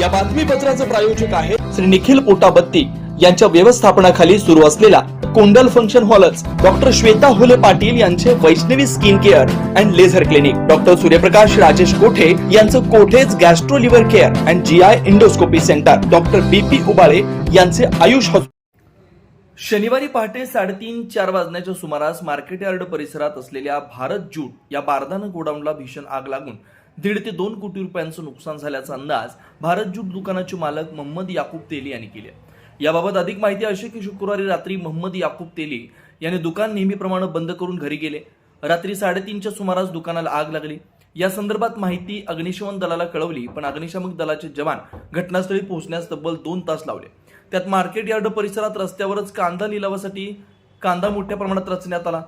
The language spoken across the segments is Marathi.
या बातमीपत्राचं प्रायोजक आहे श्री निखिल पोटाबत्ती. यांच्या व्यवस्थापनाखाली सुरू असलेला कोंडल फंक्शन हॉलच डॉक्टर श्वेता होले पाटील यांचे Vaishnavi skin care and laser clinic. Doctor Suryaprakash Rajesh Kothe यांचं Kothe's gastro liver care and G I endoscopy centre. Doctor B P Ubale यांचे आयुष हॉस्पिटल. शनिवारी पहाटे साडेतीन चार वाजण्याच्या सुमारास मार्केट यार्ड परिसरात असलेल्या भारत जूट या बारदाना गोडाऊनला भीषण आग लागून दीड ते दोन कोटी रुपयांचं नुकसान झाल्याचा अंदाज भारत ज्यूट दुकानाचे मालक मोहम्मद याकूब तेली यांनी केले. याबाबत अधिक माहिती अशी की शुक्रवारी रात्री मोहम्मद याकूब तेली यांनी दुकान नेहमीप्रमाणे बंद करून घरी गेले. रात्री साडेतीनच्या सुमारास दुकानाला आग लागली. या संदर्भात माहिती अग्निशमन दलाला कळवली पण अग्निशामक दलाचे जवान घटनास्थळी पोहोचण्यास तब्बल दोन तास लावले. त्यात मार्केट यार्ड परिसरात रस्त्यावरच कांदा लिलावासाठी कांदा मोठ्या प्रमाणात रचण्यात आला.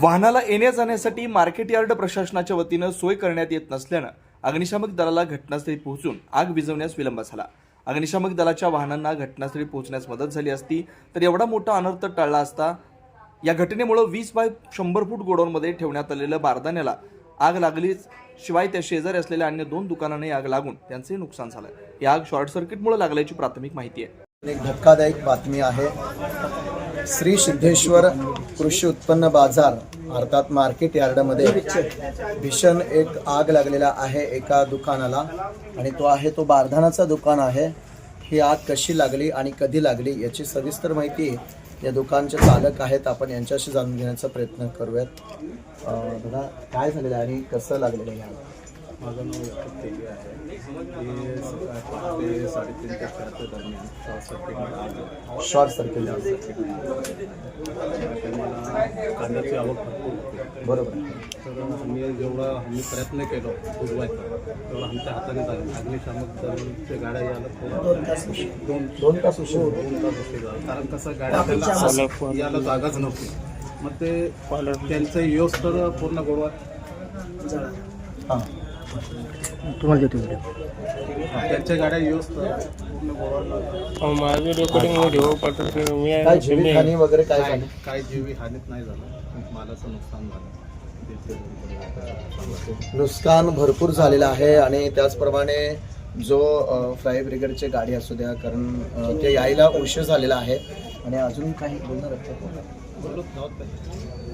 वाहनाला येण्या जाण्यासाठी मार्केट यार्ड प्रशासनाच्या वतीनं सोय करण्यात येत नसल्यानं अग्निशामक दलाला घटनास्थळी पोहोचून आग विझवण्यास विलंब झाला. अग्निशामक दलाच्या वाहनांना घटनास्थळी पोहोचण्यास मदत झाली असती तर एवढा मोठा अनर्थ टळला असता या घटनेमुळे वीस बाय शंभर फूट गोडाऊनमध्ये ठेवण्यात आलेल्या बारदाण्याला आग लागलीच शिवाय त्या शेजारी असलेल्या अन्य दोन दुकानांनाही आग लागून त्यांचे नुकसान झालं. ही आग शॉर्ट सर्किटमुळे लागल्याची प्राथमिक माहिती आहे. एक धक्कादायक बातमी आहे. श्री सिद्धेश्वर कृषी उत्पन्न बाजार अर्थात मार्केट यार्डमध्ये. भीषण एक आग लागलेला आहे एका दुकानाला आणि तो आहे तो बारधानाचा दुकान आहे. ही आग कशी लागली आणि कधी लागली याची सविस्तर माहिती या दुकानचे चालक आहेत. आपण यांच्याशी जाणून घेण्याचा प्रयत्न करूयात. बघा दादा काय झालेलं आहे आणि कसं लागलेलं आहे माझं नाव याकूब तेली आहे. सकाळी ते साडेतीन ते चारच्या दरम्यान शॉर्ट सर्किटमध्ये आलं. शॉर्ट सर्किट त्यामुळे मला कांद्याची आवक भरपूर होती. बरोबर. तर आम्ही जेवढा आम्ही प्रयत्न केलो बुजवायचा तेवढा आमच्या हाताने झालं. अग्निशामक दलच्या गाड्या यायला दोन दोन तास उशीर. होतो दोन तास उशीर. झाला. कारण कसं गाड्या यायला जागाच नव्हती. मग ते त्यांचं योस तर पूर्ण गोडवा हां. तुम्हाला देतो त्यांच्या गाड्या माझं रेकॉर्डिंग व्हिडिओ पाठवतो मी काय जीवितहानी वगैरे काय झाली? काय जीवी हानीत नाही झालं. मालाचं नुकसान झालं. नुकसान भरपूर झालेलं आहे आणि त्याचप्रमाणे जो फायर ब्रिगेडची गाडी असू द्या कारण ते यायला उशीर झालेला आहे. आणि अजून काही बोलणार? बोलत नव्हत.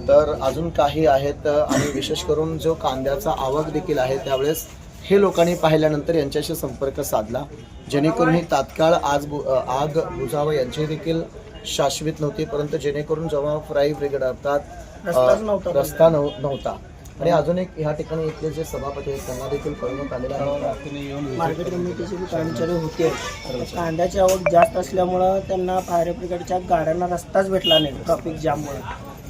तर अजून काही आहेत आणि विशेष करून जो कांद्याचा आवक देखील आहे त्यावेळेस हे लोकांनी पाहिल्यानंतर यांच्याशी संपर्क साधला. जेणेकरून ही तात्काळ आज बु- आग बुझावं यांची देखील शाश्वत नव्हती परंतु जेणेकरून जेव्हा फ्राय ब्रिगेड अर्थात रस्ता नव्ह- नव्हता. आणि अजून एक ह्या ठिकाणी इथले जे सभापती आहेत त्यांना देखील कळवण्यात आलेलं आहे. मार्केट कमिटीचे कर्मचारी होते कांद्याची आवक जास्त असल्यामुळं त्यांना फायर ब्रिगेडच्या गाड्यांना रस्ताच भेटला नाही ट्रॅफिक जाममुळे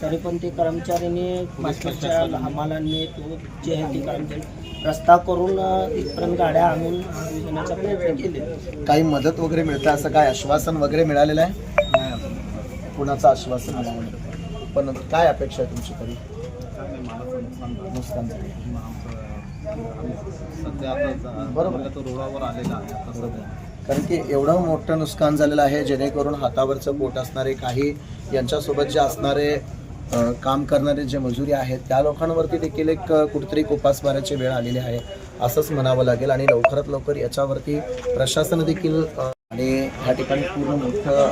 तरी पण ते कर्मचाऱ्यांनी मार्केटच्या हमालांनी तो जे आहे ते कर्मचारी रस्ता करून इथपर्यंत गाड्या आणून विझवण्याचा प्रयत्न केले. काही मदत वगैरे मिळतं असं काय आश्वासन वगैरे मिळालेलं आहे? कुणाचं आश्वासन मिळालं पण काय अपेक्षा आहे तुमची तरी? नुकसान सध्या बरोबर. तो रोडावर आलेला आहे आता सध्या कारण की एवढं मोठं नुकसान झालेलं आहे जेणेकरून हातावरचं पोट असणारे काही यांच्यासोबत जे असणारे काम करणारे जे मजुरी आहेत त्या लोकांवरती देखील एक कुठेतरी उपासमाराची वेळ आलेली आहे असंच म्हणावं लागेल. आणि लवकरात लवकर याच्यावरती प्रशासन देखील आणि ह्या ठिकाणी पूर्ण मोठं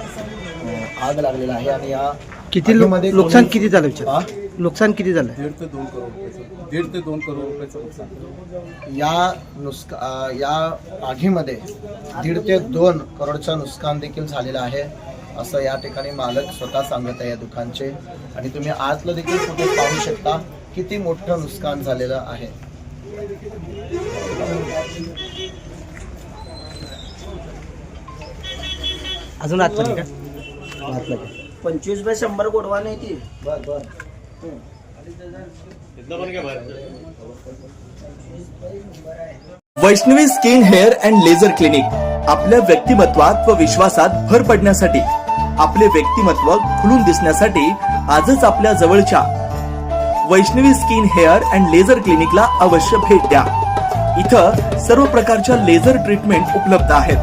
आग लागलेलं आहे. आणि या किती नुकसान किती झालं हा? विचार नुकसान किती झालं? दीड ते दोन करोड रुपयाचं दीड ते दोन करोड रुपयाचं नुकसान या नुसका या आगीमध्ये दीड ते दोन करोडचं नुकसान देखील झालेलं आहे. असं या ठिकाणी मालक स्वतः सांगत आहे या दुकानचे. आणि तुम्ही आतलं देखील कुठे पाहू शकता किती मोठं नुकसान झालेलं आहे. अजून आतलं नाही का? आतलं का पंचवीस बाय शंभर गोडवा नाही ती. बर बर. Vaishnavi skin hair and laser clinic आपल्या व्यक्तिमत्वात व विश्वासात भर पडण्यासाठी आपले व्यक्तिमत्व खुलून दिसण्यासाठी आजच आपल्या जवळच्या Vaishnavi skin hair and laser क्लिनिकला अवश्य भेट द्या. इथं सर्व प्रकारच्या लेझर ट्रीटमेंट उपलब्ध आहेत.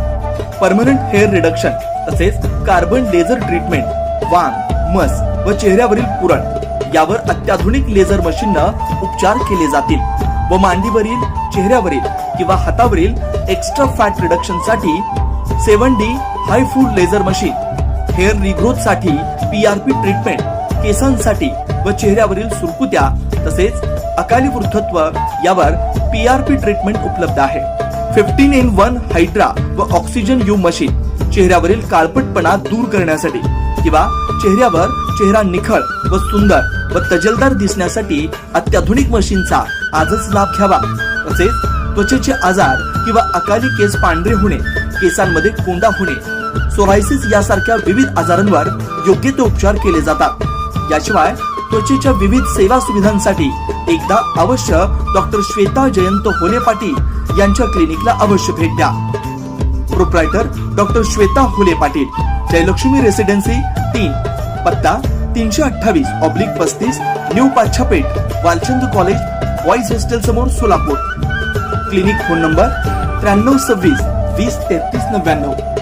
परमनंट हेअर रिडक्शन तसेच कार्बन लेझर ट्रीटमेंट वांग मस व चेहऱ्यावरील पुरण यावर अत्याधुनिक लेझर मशीननं उपचार केले जातील व मांडीवरील चेहऱ्यावरील किंवा हातावरील एक्स्ट्रा फॅट रिडक्शनसाठी सेव्हन डी हाय फूड लेझर मशीन हेअर रिग्रोथसाठी पीआरपी ट्रीटमेंट केसांसाठी व चेहऱ्यावरील सुरकुत्या तसेच अकाली वृद्धत्व यावर पीआरपी ट्रीटमेंट उपलब्ध आहे. फिफ्टीन इन वन हायड्रा व ऑक्सिजन यू मशीन चेहऱ्यावरील काळपटपणा दूर करण्यासाठी किंवा चेहऱ्यावर चेहरा निखळ व सुंदर व तजेलदार दिसण्यासाठी अत्याधुनिक मशीनचा आजच लाभ घ्यावा. तसेच त्वचेचे आजार किंवा अकाली केस पांढरे होणे केसांमध्ये कोंडा होणे सोरायसिस यासारख्या विविध आजारांवर योग्य ते उपचार केले जातात. याशिवाय त्वचेच्या विविध सेवा सुविधांसाठी एकदा अवश्य डॉक्टर श्वेता जयंत होले पाटील यांच्या क्लिनिकला अवश्य भेट द्या. Proprietor doctor Shweta Hole Patil Jayalakshmi residency तीन पत्ता तीनशे अठ्ठावीस ऑब्लिक पस्तीस new Pachhapeth Walchand college boys hostel समोर सोलापूर. क्लिनिक फोन नंबर त्र्याण्णव सव्वीस वीस तेहतीस नव्याण्णव.